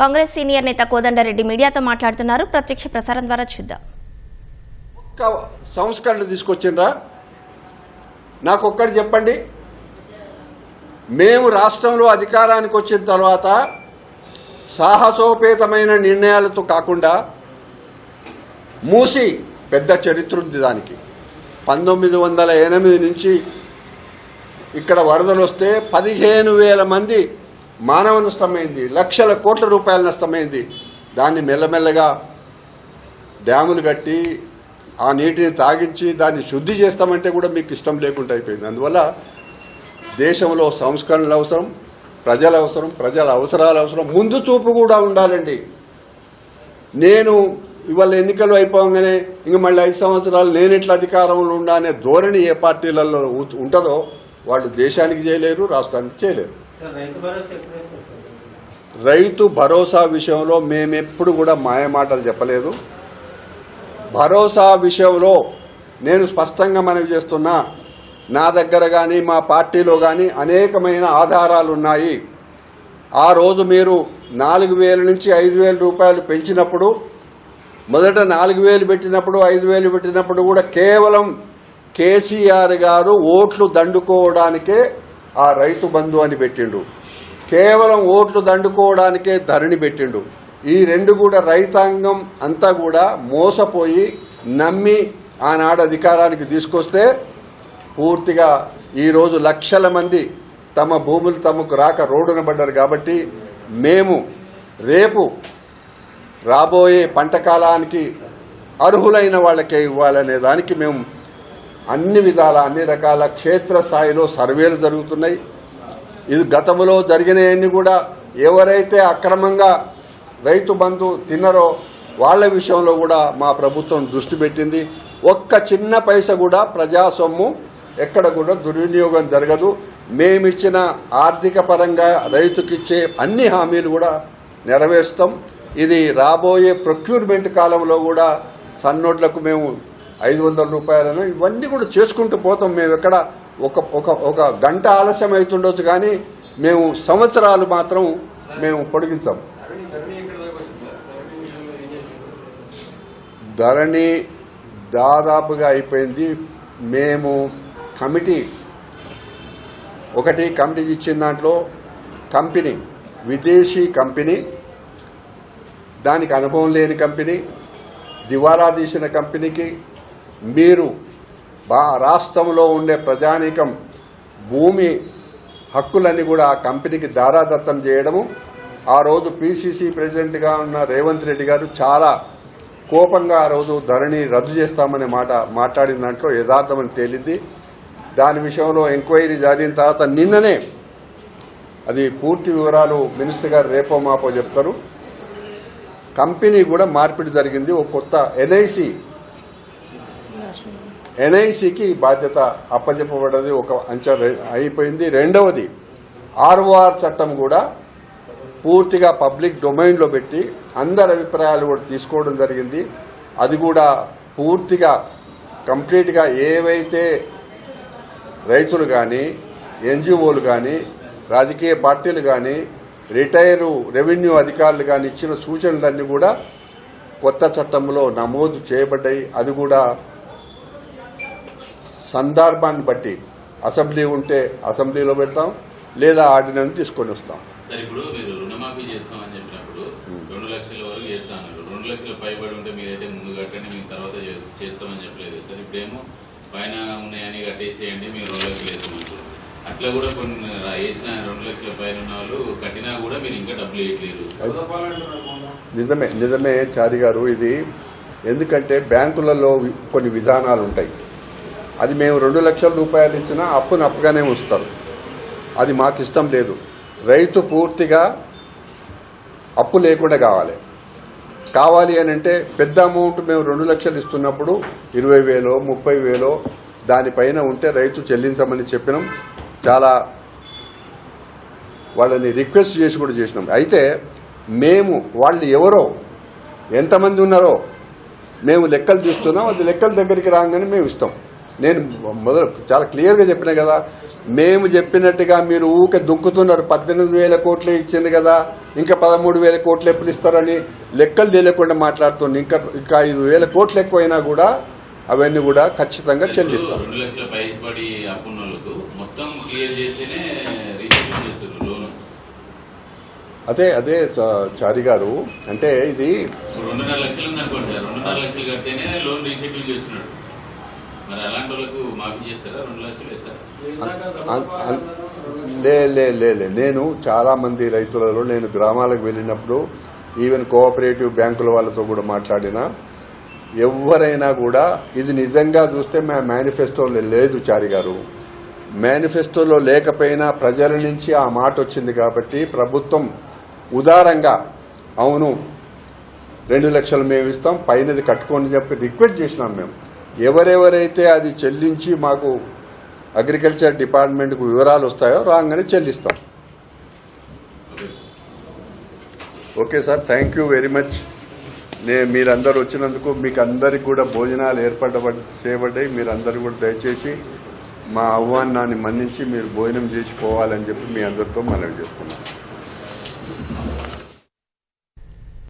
Congress senior నేత కోదండరెడ్డి మీడియాతో మాట్లాడుతున్నారు. ప్రత్యక్ష ప్రసారం ద్వారా చూద్దాం. ఒక్క సంస్కరణ తీసుకొచ్చిండ్రా? నాకు ఒక్కటి చెప్పండి. మేము రాష్ట్రంలో అధికారానికి వచ్చిన తర్వాత సాహసోపేతమైన నిర్ణయాలతో కాకుండా మూసి పెద్ద చరిత్ర ఉంది దానికి. పంతొమ్మిది వందల ఎనిమిది నుంచి ఇక్కడ వరదలు వస్తే పదిహేను వేల మంది మానవ నష్టమైంది లక్షల కోట్ల రూపాయల నష్టమైంది. దాన్ని మెల్లమెల్లగా డ్యాములు కట్టి ఆ నీటిని తాగించి దాన్ని శుద్ధి చేస్తామంటే కూడా మీకు ఇష్టం లేకుండా అయిపోయింది. అందువల్ల దేశంలో సంస్కరణలు అవసరం ప్రజల అవసరం ప్రజల అవసరాలు అవసరం. ముందు చూపు కూడా ఉండాలండి. నేను ఇవాళ ఎన్నికలు అయిపోగానే ఇంక మళ్ళీ ఐదు సంవత్సరాలు నేను అధికారంలో ఉండా అనే ధోరణి ఏ పార్టీలలో ఉంటుందో వాళ్ళు దేశానికి చేయలేరు రాష్ట్రానికి చేయలేరు. రైతు భరోసా విషయంలో మేమెప్పుడు కూడా మాయమాటలు చెప్పలేదు. భరోసా విషయంలో నేను స్పష్టంగా మనవి చేస్తున్నా నా దగ్గర కానీ మా పార్టీలో కానీ అనేకమైన ఆధారాలు ఉన్నాయి. ఆ రోజు మీరు నాలుగు వేల నుంచి ఐదు వేల రూపాయలు పెంచినప్పుడు మొదట నాలుగు వేలు పెట్టినప్పుడు ఐదు వేలు పెట్టినప్పుడు కూడా కేవలం కేసీఆర్ గారు ఓట్లు దండుకోవడానికే ఆ రైతు బంధు అని పెట్టిండు. కేవలం ఓట్లు దండుకోవడానికే ధరణి పెట్టిండు. ఈ రెండు కూడా రైతాంగం అంతా కూడా మోసపోయి నమ్మి ఆనాడు అధికారానికి తీసుకొస్తే పూర్తిగా ఈరోజు లక్షల మంది తమ భూములు తమకు రాక రోడ్డున పడ్డారు కాబట్టి మేము రేపు రాబోయే పంట కాలానికి అర్హులైన వాళ్ళకే ఇవ్వాలనే దానికి మేము అన్ని విధాల అన్ని రకాల క్షేత్ర స్థాయిలో సర్వేలు జరుగుతున్నాయి. ఇది గతంలో జరిగినవన్నీ కూడా ఎవరైతే అక్రమంగా రైతు బంధు తిన్నరో వాళ్ళ విషయంలో కూడా మా ప్రభుత్వం దృష్టి పెట్టింది. ఒక్క చిన్న పైస కూడా ప్రజా సొమ్ము ఎక్కడ కూడా దుర్వినియోగం జరగదు. మేమిచ్చిన ఆర్థిక పరంగా రైతుకిచ్చే అన్ని హామీలు కూడా నెరవేరుస్తాం. ఇది రాబోయే ప్రొక్యూర్మెంట్ కాలంలో కూడా సన్నోట్లకు మేము ఐదు వందల రూపాయలను ఇవన్నీ కూడా చేసుకుంటూ పోతాం. మేము ఎక్కడ ఒక ఒక ఒక గంట ఆలస్యం అవుతుండొచ్చు కానీ మేము సంవత్సరాలు మాత్రం మేము పొడిగించాం. ధరణి దాదాపుగా అయిపోయింది. మేము కమిటీ ఒకటి కమిటీ ఇచ్చిన దాంట్లో కంపెనీ విదేశీ కంపెనీ దానికి అనుభవం లేని కంపెనీ దివాలా తీసిన కంపెనీకి మీరు బా రాష్ట్రంలో ఉండే ప్రజానీకం భూమి హక్కులన్నీ కూడా ఆ కంపెనీకి దారాదత్తం చేయడము. ఆ రోజు పిసిసి ప్రెసిడెంట్గా ఉన్న రేవంత్ రెడ్డి గారు చాలా కోపంగా ఆ రోజు ధరణి రద్దు చేస్తామనే మాట మాట్లాడిన దాంట్లో యథార్థమని తేలింది. దాని విషయంలో ఎంక్వైరీ జరిగిన తర్వాత నిన్ననే అది పూర్తి వివరాలు మినిస్టర్ గారు రేపో మాపో చెప్తారు. కంపెనీ కూడా మార్పిడి జరిగింది. ఓ కొత్త ఎన్ఐసి ఎన్ఐసికి బాధ్యత అప్పచెప్పబడ్డది ఒక అంచనా అయిపోయింది. రెండవది ఆర్ఓఆర్ చట్టం కూడా పూర్తిగా పబ్లిక్ డొమైన్లో పెట్టి అందరి అభిప్రాయాలు కూడా తీసుకోవడం జరిగింది. అది కూడా పూర్తిగా కంప్లీట్గా ఏవైతే రైతులు కానీ ఎన్జిఓలు కానీ రాజకీయ పార్టీలు కానీ రిటైరు రెవెన్యూ అధికారులు కానీ ఇచ్చిన సూచనలన్నీ కూడా కొత్త చట్టంలో నమోదు చేయబడ్డాయి. అది కూడా సందర్భాన్ని బట్టి అసెంబ్లీ ఉంటే అసెంబ్లీలో పెడతాం లేదా ఆర్డినెన్స్ తీసుకొని వస్తాం. సార్ ఇప్పుడు మీరు రుణమాఫీ చేస్తామని చెప్పినప్పుడు రెండు లక్షల వరకు చేస్తా అన్నారు. రెండు లక్షల పైబడి ఉంటే మీరైతే ముందు కట్టండి మేము తర్వాత చేస్- చేస్తామని చెప్పలేదు. సార్ ఇప్పుడేమో పైన ఉన్నాయని కట్టేసేయండి రెండు లక్షలు వేస్తామంటారు అట్లా కూడా కొన్ని వేసిన రెండు లక్షల పైన ఉన్న వాళ్ళు కట్టినా కూడా మీరు ఇంకా డబ్బులు వేయట్లేదు. నిజమే నిజమే చారి గారు ఇది. ఎందుకంటే బ్యాంకులలో కొన్ని విధానాలు ఉంటాయి. అది మేము రెండు లక్షల రూపాయలు ఇచ్చినా అప్పును అప్పుగానే ఉంచుతారు. అది మాకు ఇష్టం లేదు. రైతు పూర్తిగా అప్పు లేకుండా కావాలి. కావాలి అని అంటే పెద్ద అమౌంట్ మేము రెండు లక్షలు ఇస్తున్నప్పుడు ఇరవై వేలో ముప్పై వేలో దానిపైన ఉంటే రైతు చెల్లించమని చెప్పినాం. చాలా వాళ్ళని రిక్వెస్ట్ చేసి కూడా చేసినాం. అయితే మేము వాళ్ళు ఎవరో ఎంతమంది ఉన్నారో మేము లెక్కలు తీస్తున్నాం అది లెక్కల దగ్గరికి రాగానే మేము ఇస్తాం. నేను మొదలు చాలా క్లియర్గా చెప్పిన కదా మేము చెప్పినట్టుగా మీరు ఊకే దుంకుతున్నారు. పద్దెనిమిది వేల కోట్లు ఇచ్చింది కదా ఇంకా పదమూడు వేల కోట్లు ఎప్పుడు ఇస్తారని లెక్కలు తెలియకుండా మాట్లాడుతుంది ఇంకా ఇంకా ఐదు వేల కోట్లు ఎక్కువైనా కూడా అవన్నీ కూడా ఖచ్చితంగా చెల్లిస్తాం. అదే అదే చారి గారు అంటే ఇది రెండున్నర లక్షలు సార్. రెండున్నర లక్షలు కడితేనే లోన్ రీషెడ్యూల్ చేస్తున్నాడు. మరి అలాంటి వాళ్ళకు మాఫీ చేస్తారా? రెండు లక్షలు వేస్తారా? లే లే లే లే. నేను చాలా మంది రైతులలో నేను గ్రామాలకు వెళ్ళినప్పుడు ఈవెన్ కోఆపరేటివ్ బ్యాంకుల వాళ్ళతో కూడా మాట్లాడినా ఎవరైనా కూడా ఇది నిజంగా చూస్తే మా మేనిఫెస్టోలో లేదు చారి గారు. మేనిఫెస్టోలో లేకపోయినా ప్రజల నుంచి ఆ మాట వచ్చింది కాబట్టి ప్రభుత్వం ఉదారంగా అవును రెండు లక్షలు మేము ఇస్తాం పైనది కట్టుకొని చెప్పి రిక్వెస్ట్ చేసినాం మేము. ఎవరెవరైతే అది చెల్లించి మాకు అగ్రికల్చర్ డిపార్ట్మెంట్కు వివరాలు వస్తాయో రాగానే చెల్లిస్తాం. Okay sir thank you very much నేను మీరందరూ వచ్చినందుకు మీకు అందరికి కూడా భోజనాలు ఏర్పడ చేయబడ్డాయి. మీరందరూ కూడా దయచేసి మా ఆహ్వానాన్ని మన్నించి మీరు భోజనం చేసి పోవాలని చెప్పి మీ అందరితో మనవి చేస్తున్నాం.